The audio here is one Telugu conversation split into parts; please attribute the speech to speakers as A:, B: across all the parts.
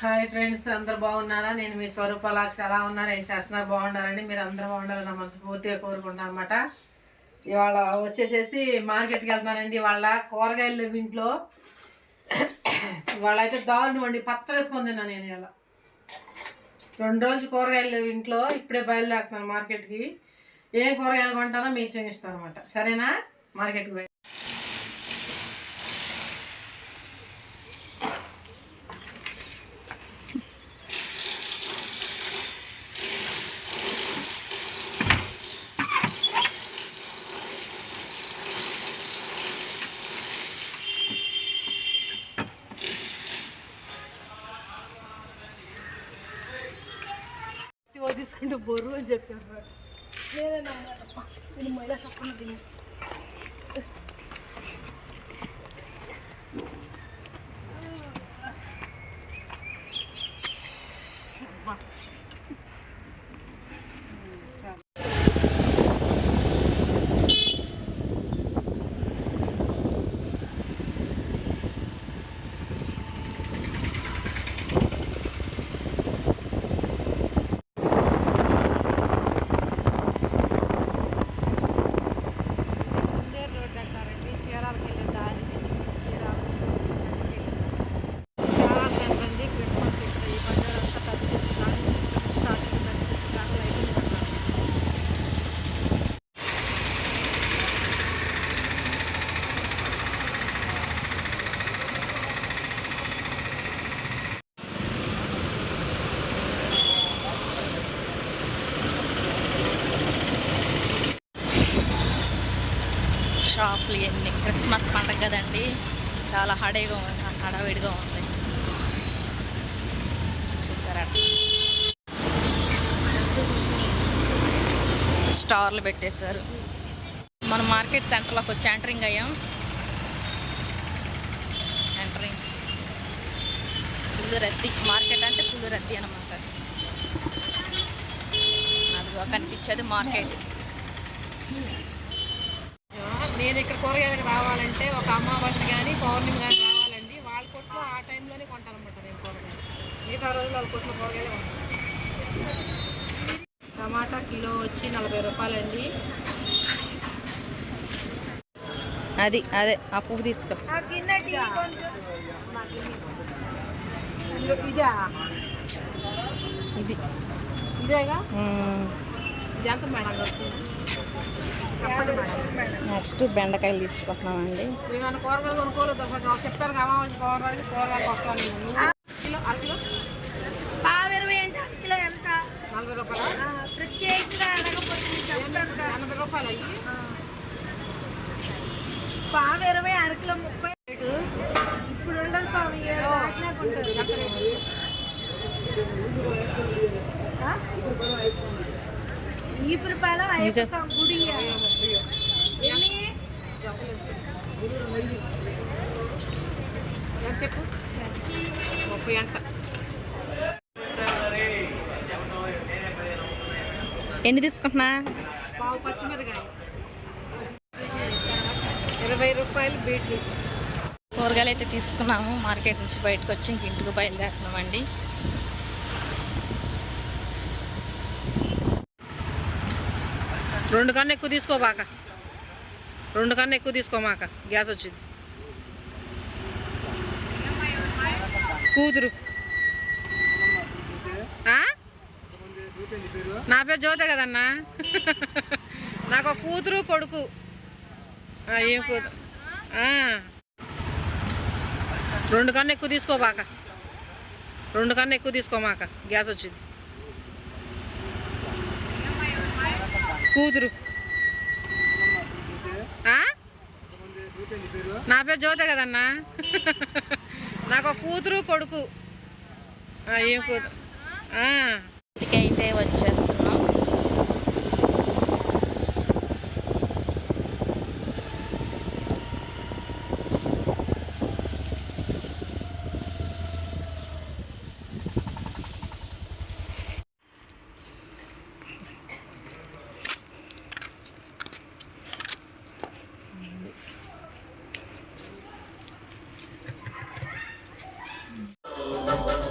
A: హాయ్ ఫ్రెండ్స్ అందరు బాగున్నారా? నేను మీ స్వరూపలాక్స్ ఎలా ఉన్నారు? ఏం చేస్తున్నారు? బాగున్నారని మీరు అందరూ బాగుండాలని మనస్ఫూర్తిగా కోరుకుంటాను అనమాట ఇవాళ వచ్చేసేసి మార్కెట్కి వెళ్తున్నానండి. ఇవాళ కూరగాయలు ఇంట్లో. ఇవాళ అయితే దారుణం అండి. పచ్చడి వేసుకొని నేను ఇలా రెండు రోజులు కూరగాయలు ఇంట్లో. ఇప్పుడే బయలుదేరుతున్నాను మార్కెట్కి. ఏం కూరగాయలు కొంటానో మీకు చూపిస్తాను అనమాట సరేనా? మార్కెట్కి Ini boru aja, coba. Ini enak banget. Ini mainan sapu nanti.
B: షాపులు ఇవన్నీ. క్రిస్మస్ పండగ కదండి చాలా హడావిగా ఉంది హడావిడిగా ఉంది. చూసారా? స్టార్లు పెట్టేశారు. మన మార్కెట్ సెంటర్లోకి వచ్చి ఎంటరింగ్ అయ్యాం. ఎంటరింగ్. ఫుల్ రద్దీ మార్కెట్ అంటే ఫుల్ రద్దీ అనమాట అదిగో కనిపించేది మార్కెట్.
A: నేను ఇక్కడ కూరగాయలకు రావాలంటే ఒక అమావాస్య కానీ పౌర్ణమి కానీ రావాలండి. వాళ్ళ కొట్లో ఆ టైంలోనే కొంటానమాట నేను కూరగాయలు. మిగతా రోజులు వాళ్ళ కొట్లో కూరగాయలు కొంటాను టమాటా కిలో వచ్చి నలభై రూపాయలండి.
B: అది అదే ఆ పువ్వు తీసుకో
A: ఇది. ఇదేగా?
B: నెక్స్ట్ బెండకాయలు తీసుకుంటున్నామండి.
C: ప్రత్యేకంగా
A: ఎనభై రూపాయలు అయ్యి
C: పావు ఇరవై అర కిలో ముప్పై. ఇప్పుడు ఉండదు స్వామి ఏడు ఉంటుంది? ఈపురపాలెం అయ్యప్ప స్వామి గుడి ఎన్ని?
A: ఎంత చెప్పు? ముప్పై అంట.
B: ఎన్ని తీసుకుంటున్నా?
A: పావు పచ్చిమిరకాయ. ఇరవై రూపాయలు బీట్రూట్
B: కూరగాయలు అయితే తీసుకున్నాము. మార్కెట్ నుంచి బయటకు వచ్చి ఇంక ఇంటికి బయలుదేరుతున్నామండి.
A: రెండు కన్నా ఎక్కువ తీసుకోబాక రెండు కన్నా ఎక్కువ తీసుకోమాక గ్యాస్ వచ్చింది. కూతురు. నా పేరు జ్యోతే కదన్నా? నాకు ఒక కూతురు కొడుకు. ఏం కూతురు? రెండు కన్నా ఎక్కువ తీసుకోబాక రెండు కన్నా ఎక్కువ తీసుకోమాక గ్యాస్ వచ్చింది. కూతురు. ఆ? నా పేరు జ్యోత కదన్నా? నాకు ఒక కూతురు కొడుకు. ఏం కూతురు? ఇంటికైతే
B: ఇంటికి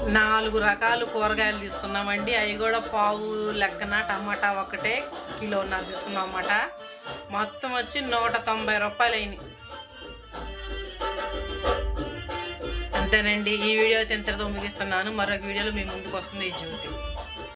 A: నాలుగు రకాలు కూరగాయలు తీసుకున్నామండి. అవి కూడా పావు లెక్కన టమాటా ఒకటే కిలోన్నర తీసుకున్నాం అన్నమాట. మొత్తం వచ్చి నూట తొంభై రూపాయలు అయినాయి. అంతేనండి. ఈ వీడియో అయితే ఇంతటితో ముగిస్తున్నాను. మరొక వీడియోలో మీ ముందుకు వస్తుంది ఈ జ్యోతి.